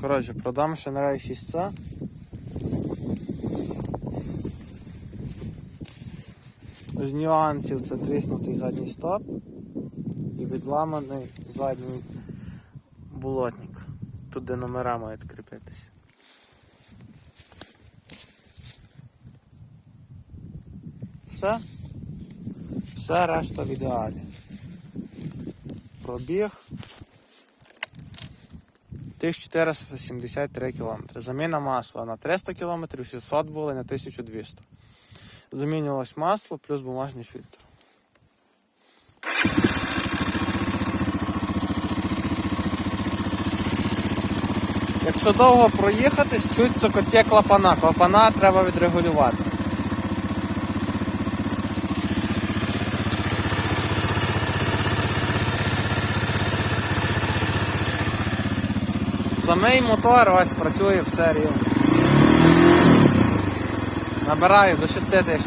Коротше, продам ще на 6C. З нюансів це тріснутий задній стоп і відламаний задній болотник. Тут де номера мають кріпитися. Все. Все решта в ідеалі. Пробіг 1473 км. Заміна масла на 300 км, 600 були на 1200. Замінювалось масло плюс бумажний фільтр. Якщо довго проїхатись, чуть цокотє клапана. Клапана треба відрегулювати. Самий мотор ось працює все рівно. Набираю до 6 тисяч.